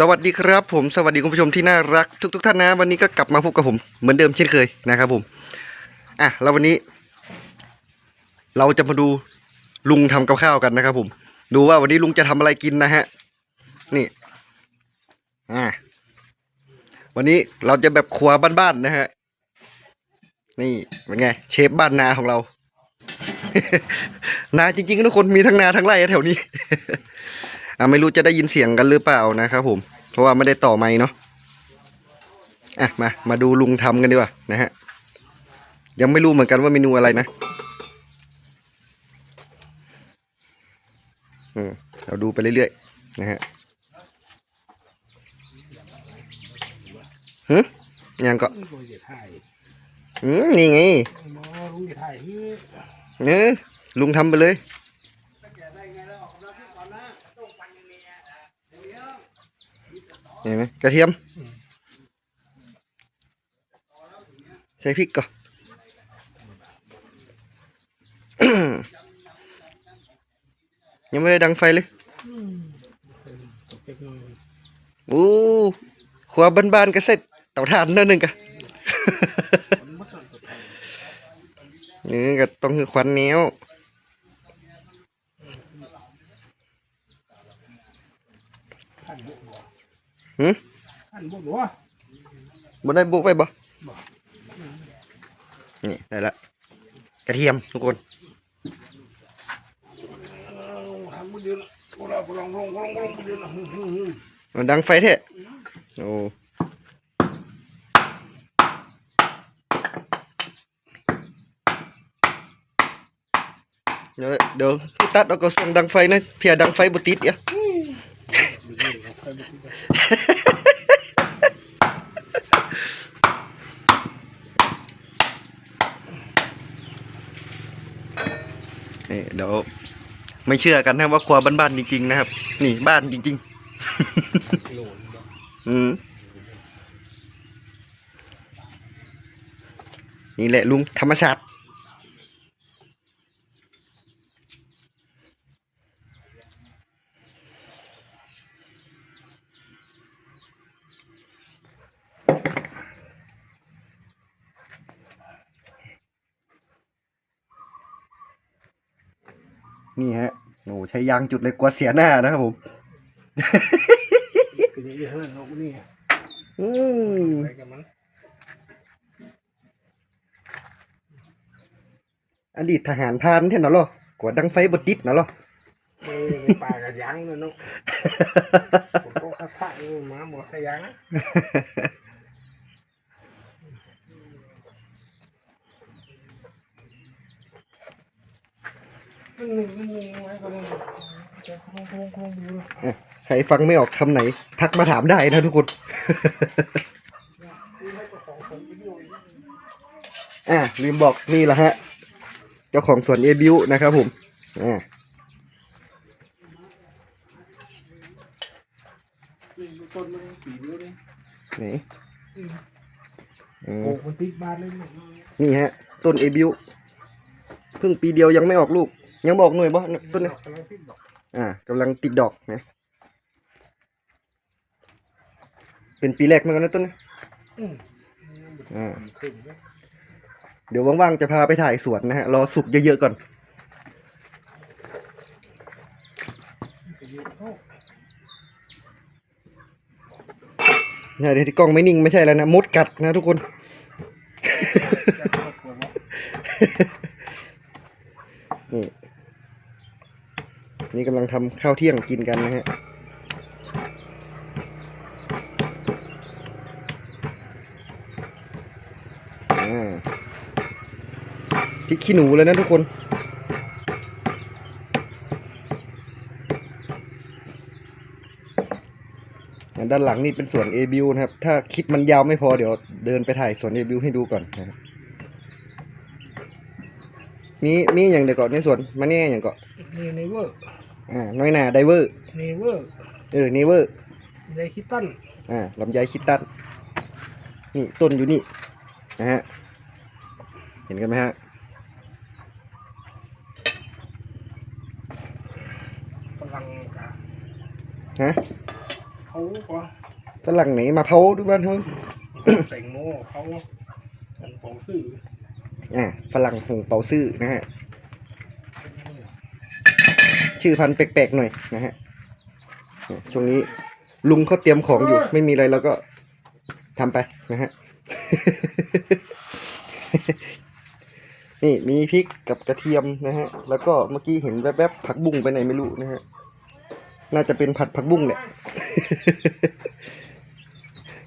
สวัสดีครับผมสวัสดีคุณผู้ชมที่น่ารักทุก ๆ ท่านนะ วันนี้ก็กลับมาพบกับผมเหมือนเดิมเช่นเคยนะครับผมอะแล้ววันนี้ เราจะมาดูลุงทำกับข้าวกันนะครับ ผม ดูว่าวันนี้ลุงจะทำอะไรกินนะฮะนี่อะวันนี้เราจะแบบครัวบ้านๆนะฮะนี่เป็นไง เชฟบ้านนาของเรา นาจริงๆทุกคนมีทั้งนาทั้งไร่แถวนี้ อะไม่รู้จะได้ยินเสียงกันหรือเปล่านะครับผม เพราะว่าไม่ได้ต่อไม้เนาะอะมามาดูลุงทำกันดีกว่านะฮะยังไม่รู้เหมือนกันว่าเมนูอะไรนะอืมเราดูไปเรื่อยๆนะฮะฮึยังก็ลุงจะถ่ายอืมนี่ไงมอลุงจะถ่ายเฮ้ยเออลุงทำไปเลย เห็นไหมกระเทียม ใส่พริกก่อนยังไม่ได้ดังไฟเลยตกเล็กน้อยโอ้ครัวบ้านๆก็เสร็จเตาถ่านนั่นหนึ่งกะนี่ก็ต้องคือควันแนวท่านบุกบ่ หืมท่านบุกบ่บนได้บุกไว้บ่นี่ได้ละกระเทียมทุกคนทำมือเดียวพวกเราลองลองลองลองมือเดียวนะมันดังไฟแท้โอ้เดี๋ยวเดี๋ยวพี่ตัดเอากระส่งดังไฟนะเพียดังไฟบุติดเอะ นี่เดี๋ยวไม่เชื่อกันนะว่าครัวบ้านๆจริงๆนะครับ นี่บ้านจริงโหลนๆอืมนี่แหละลุงธรรมชาติ นี่ฮะโอ้ใช้ยางจุดเลยกลัวเสียหน้านะครับผมเป็นอย่างนี้เท่านั้นนกนี่อืมไปกับมันอดีตทหารพรานเท่านั้นเหรอกว่าดังไฟบดดิดนะเหรอเออในป่ากับยังเลยนกผมก็ข้าใส่มาหมดใส่ยังนะนึ่งหนึ่งนึ่งหนึ่งไว้ก็นึ่งจะคงคงคงดู อะ ใครฟังไม่ออกคำไหน ทักมาถามได้นะทุกคน อะลืมบอกนี่แหละฮะ เจ้าของสวนเอบิวนะครับผม อ่าต้นมันปีเดียวเลยไหนอืโอ้มมันติดบ้านเลยเนี่ยนี่ฮะ ต้นเอบิวเพิ่งปีเดียวยังไม่ออกลูก ยังบอกหน่วยบ่ต้นนี้กำลังติดดอกอ่ากำลังติดดอกนะเป็นปีแรกเหมือนกันนะต้นนี้อืมอ่าขึ้นเนี่ยเดี๋ยวว่างๆจะพาไปถ่ายสวนนะฮะรอสุกเยอะๆก่อนจะยืดเข้าใช่เดี๋ยวที่กล้องไม่นิ่งไม่ใช่แล้วนะมดกัดนะทุกคนจะเข้าครัวบ่นี่ นี่กำลังทำข้าวเที่ยงกินกันนะฮะพริกขี้หนูเลยนะทุกคนด้านหลังนี่เป็นสวนเอบิวนะครับ ถ้าคลิปมันยาวไม่พอเดี๋ยวเดินไปถ่ายสวนเอบิวให้ดูก่อนนะครับมีมีอย่างเดียวก่อนในสวนมาแน่อย่างก่อนนี่เนเวอร์ อ่าน้อยหนาไดเวอร์เนเวอร์เออเนเวอร์ไดคิตันอ่าลำไยคิดตันนี่ต้นอยู่นี่นะฮะเห็นกันไหมฮะฝรั่งกะฮะฝเขาก็ฝรั่งไหนมาเผาดูบ้านเขาแตงโมเขาเป็นของสื่ออ่าฝรั่งหงเปาซื่อนะฮะ ชื่อพันธุ์แปลกๆหน่อยนะฮะเนี่ยช่วงนี้ลุงเขาเตรียมของอยู่ ไม่มีอะไรเราก็ทำไปนะฮะ นี่มีพริกกับกระเทียมนะฮะ แล้วก็เมื่อกี้เห็นแวบๆผักบุ้งไปไหนไม่รู้นะฮะ น่าจะเป็นผัดผักบุ้งแหละ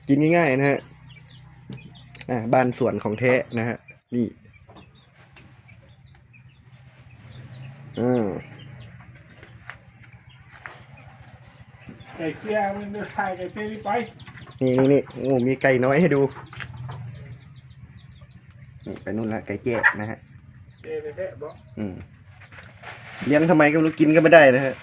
กินง่ายๆนะฮะ อ่าบ้านสวนของแท้นะฮะ นี่ อืม ไก่เคี่ยมันจะถ่ายไก่เต้ไปนี่นี่นี่โอ้มีไก่น้อยให้ดูนี่ไปนู่นละไก่แจ้นะฮะเต้ไปแท้บอกอืมเลี้ยงทำไมก็ไม่รู้กินก็ไม่ได้นะฮะ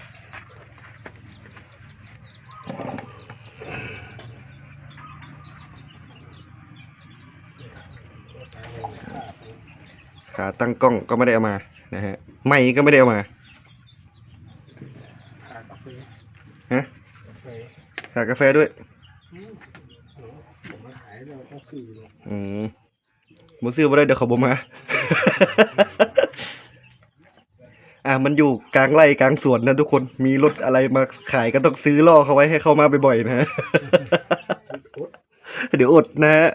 ขาตั้งกล้องก็ไม่ได้เอามานะฮะไม่ก็ไม่ได้เอามาขากาแฟฮะ กาแฟขากาแฟด้วยผมมาขายเราต้องสื่อเนาะอืมหมูซื้อมาได้เดี๋ยวเขาบมา อะมันอยู่กลางไร่กลางสวนนะทุกคนมีรถอะไรมาขายก็ต้องซื้อล่อเขาไว้ให้เข้ามาบ่อยๆนะกดเดี๋ยวอดนะฮะ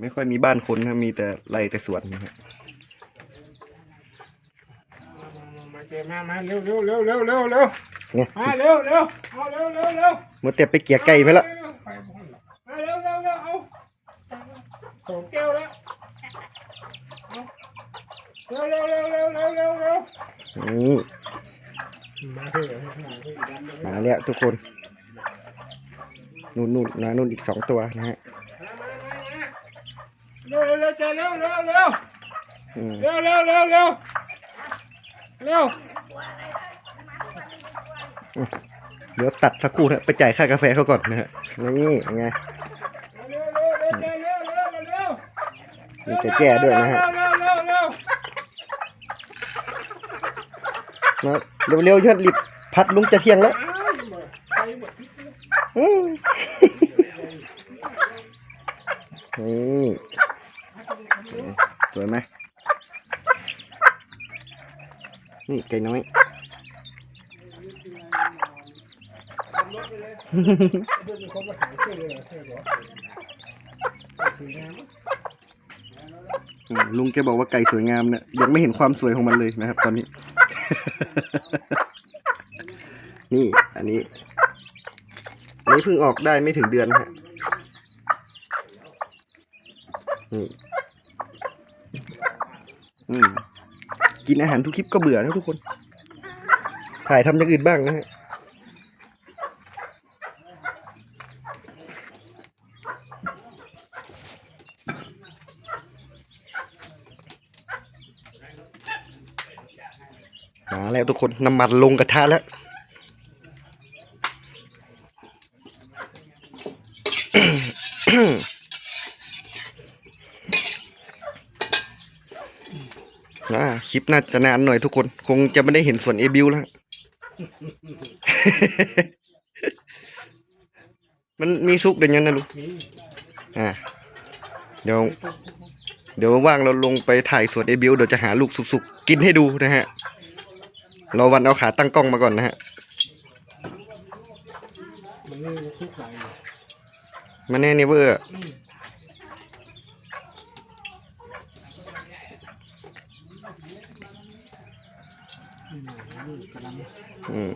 ไม่ค่อยมีบ้านคนนะมีแต่ไร่แต่สวนนะฮะ มา เจอมามาเร็วเร็วเร็วเร็วเร็วเร็วเนี่ยมาเร็วเร็วเอาเร็วเร็วเร็วเมื่อแต่ไปเกลี่ยไก่ไปละไปบ้านละมาเร็วเร็วเร็วเอาโถแก้วแล้วเอาเร็วเร็วเร็วเร็วเร็วเร็วเร็วนี่มาเถอะมาเถอะดันเลยมาแล้วทุกคนนู่นนู่นนะนู่นอีกสองตัวนะฮะเร็วเร็วเร็วเร็วเร็วเร็วอืมเร็วเร็วเร็ว เร็วเร็วเดี๋ยวตัดสักครู่นะไปจ่ายค่ากาแฟเขาก่อนนะฮะนี่ยังไงเร็วเร็วเร็วเร็วเร็วเร็วเร็วมีแต่แก้ด้วยนะฮะเร็วเร็วเร็วเร็วมาเร็วๆยอดรีบพัดลุงจะเที่ยงแล้วไปหมดอืมนี่สวยไหมนี่ ไก่น้อย ลุงแกบอกว่าไก่สวยงามเนี่ยยังไม่เห็นความสวยของมันเลยนะครับ ตอนนี้ นี่อันนี้อันนี้เพิ่งออกได้ไม่ถึงเดือนฮะนี่อืม กินอาหารทุกคลิปก็เบื่อนะทุกคน ถ่ายทำอย่างอื่นบ้างนะฮะมาแล้วทุกคนน้ำมันลงกระทะแล้ว อ่า คลิปน่าจะนานหน่อยทุกคน คงจะไม่ได้เห็นส่วนเอบิวแล้ว มันมีซุกเดี๋ยวนี้นะลูกนี่อ่าเดี๋ยว เดี๋ยวว่างเราลงไปถ่ายส่วนเอบิวเดี๋ยวจะหาลูกสุกๆกินให้ดูนะฮะ เราวันเอาขาตั้งกล้องมาก่อนนะฮะมันนี่สุกไหลมาแน่เนเวอร์ กระดม อืม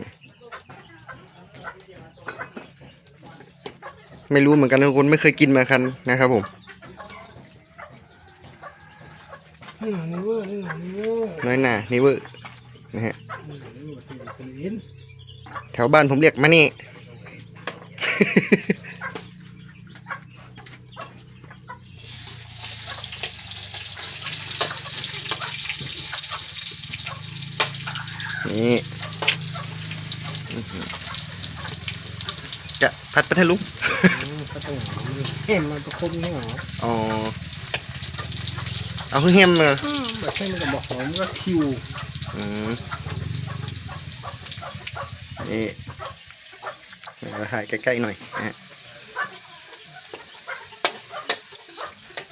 ไม่รู้เหมือนกันนะทุกคนไม่เคยกินมาคันนะครับผมนี่หนี่เวอร์นี่หนี่เวอร์น้อยหนาเนเวอร์นะฮะนี่หนี่เวอร์ที่สลินแถวบ้านผมเรียกมานี่ นี่อื้อหือจะพัดไปให้ลุงก็ต้องเห็นมันตะคมนี่หรออ๋อเอาคือเฮมมาแบบให้มันก็บอกหอมก็คิวอืมนี่เดี๋ยวถ่ายใกล้ๆหน่อยนะฮะ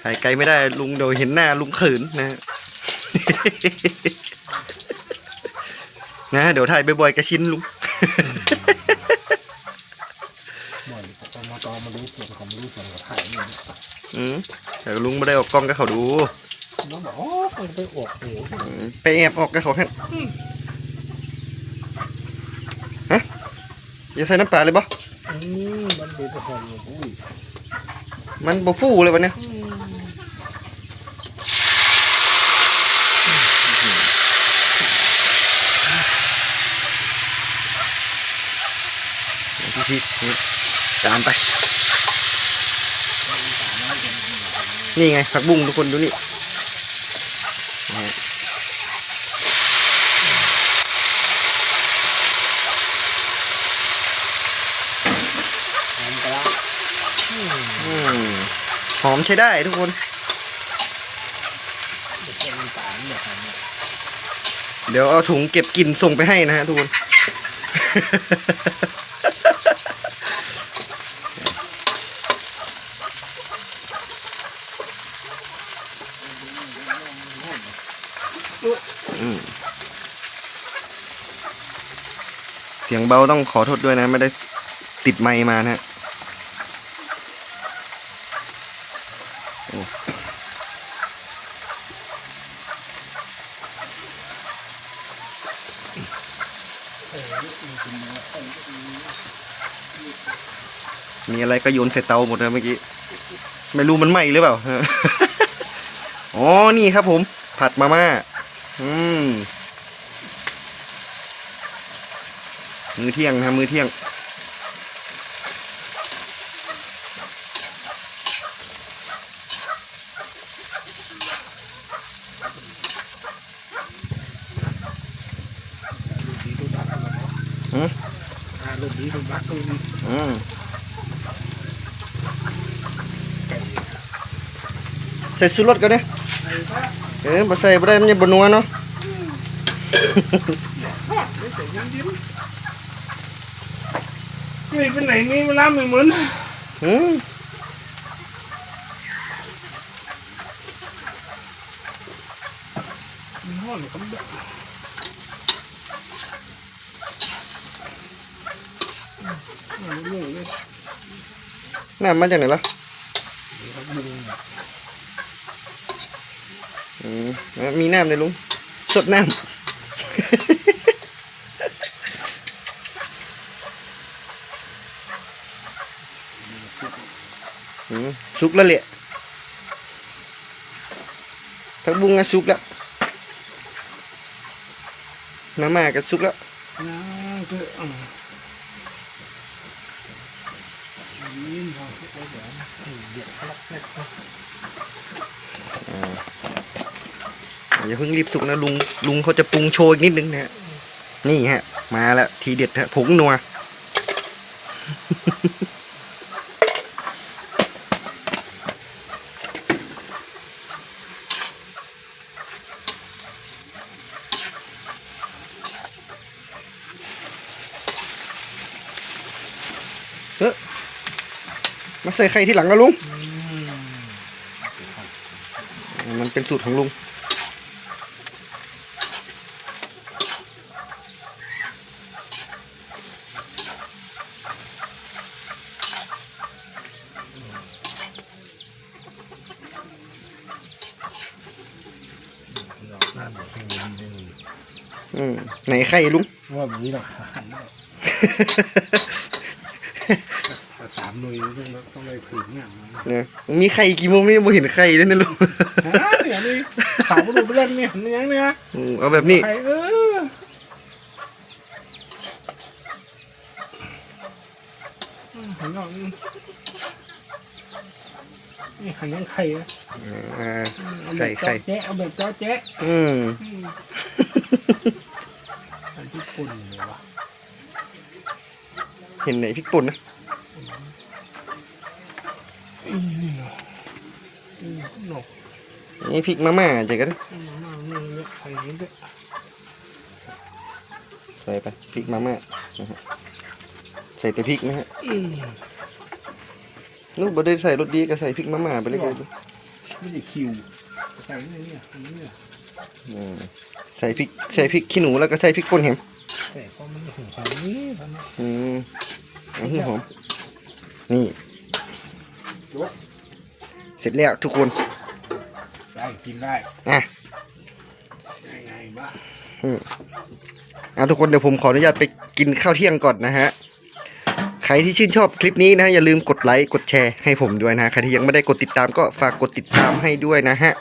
ถ่ายไกลไม่ได้ลุงเดี๋ยวเห็นหน้าลุงเขินนะฮะ นะเดี๋ยวถ่ายบ่อยๆกระชินลุงบ่อยแต่มาตอมารู้ส่วนของรู้ส่วนของถ่ายนี่อืมแต่ลุงไม่ได้ออกกล้องก็เขาดูน้องบอกอ๋อมันไปออกหูอืมไปแอบออกกับเขาแค่ฮะอย่าใส่น้ำปลาเลยบ่อืมมันดูไปหอมอยู่อุ้ยมันบ่ฟูเลยวันเนี้ พี่ตามไป นี่ไงผักบุ้งทุกคนดูนี่หอมใช้ได้ทุกคนเด็กเป็นสารแบบนั้นเดี๋ยวเอาถุงเก็บกลิ่นส่งไปให้นะฮะทุกคน สียงเบาต้องขอโทษด้วยนะไม่ได้ติดไมค์มานะฮะมีอะไรก็โยนใส่เตาหมดนะเมื่อกี้ ไม่รู้มันไหมหรือเปล่า อ๋อ นี่ครับผม ผัดมาม่า อืม มื้อเที่ยงนะครับมื้อเที่ยงลูกดีลูกบักอะไรหืออ่าลูกดีลูกบักลูกดีอืมไก่ใส่ซูรสกันเนี่ยไก่ปะเออบ่ใส่บ่ได้มันจะบนัวเนาะทอดไม่ใส่ยิ้มยิ้ มนี่เป็นไหนนี่เวลาไม่เหมือนอืมห่อนเขาแบบอืมนี่นี่น้ำมาจากไหนล่ะอืมมีน้ำเลยลุงสดน้ำอืม สุกแล้วแหละผักบุ้งก็สุกแล้วน้ำมาก็สุกแล้วนะคืออ่ายิ้มเขาเขาแบบเด็กเขาลักเล็กอย่าเพิ่งรีบสุกนะลุงลุงเขาจะปรุงโชว์อีกนิดนึงนะฮะนี่ฮะ มาแล้วทีเด็ดฮะผงนัว เฮ้ยมาใส่ไข่ที่หลังนะลุง มันเป็นสูตรของลุงน่าบอกให้ดีเลยอืมไหนไข่ลุง ว่าแบบนี้หรอก หันได้แต่สามหน่วยต้องต้องไปผืนเนี่ยมันเนี่ยมีไข่กี่โมงนี่ไม่เห็นไข่เลยนะลุงฮะเดี๋ยวนี้ขาวดูไปเล่นเนี่ยเนี้ยเนี่ยอืมเอาแบบนี้ใครเอออืมหันออกนี่นี่หันยังไข่นะอ่าเอาไข่แบบไข่เจาะแจ๊ะเอาแบบเจ้าแจ๊ะอืม อืมอันที่ปุ่นเลยวะเห็นไหนพริกป่นนะ อืมนี่เหรออืมหนก นี่พริกมาม่าเจ๊กันอืมมาเนี่ยเนี่ยไข่นี้ด้วยใส่ไปพริกมาม่านะฮะใส่แต่พริกนะฮะอืมนู้นบ่ได้ใส่รสดีก็ใส่พริกมาม่าไปเลยกันไม่ได้คิวใส่เนี่ยเนี่ยอันเนี่ยอืมใส่พริกใส่พริกขี้หนูแล้วก็ใส่พริกป่นแหมแต่ก็ไม่ถึงใส่นี้ทำไมอืมเอาให้หอมนี่ยกเสร็จแล้วทุกคนได้ กินได้อะไงบ้าอะทุกคนเดี๋ยวผมขออนุญาตไปกินข้าวเที่ยงก่อนนะฮะ ใครที่ชื่นชอบคลิปนี้นะอย่าลืมกดไลค์กดแชร์ให้ผมด้วยนะใครที่ยังไม่ได้กดติดตามก็ฝากกดติดตามให้ด้วยนะฮะ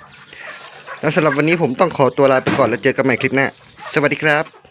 แล้วสำหรับวันนี้ผมต้องขอตัวลาไปก่อนแล้วเจอกันใหม่คลิปหน้าสวัสดีครับ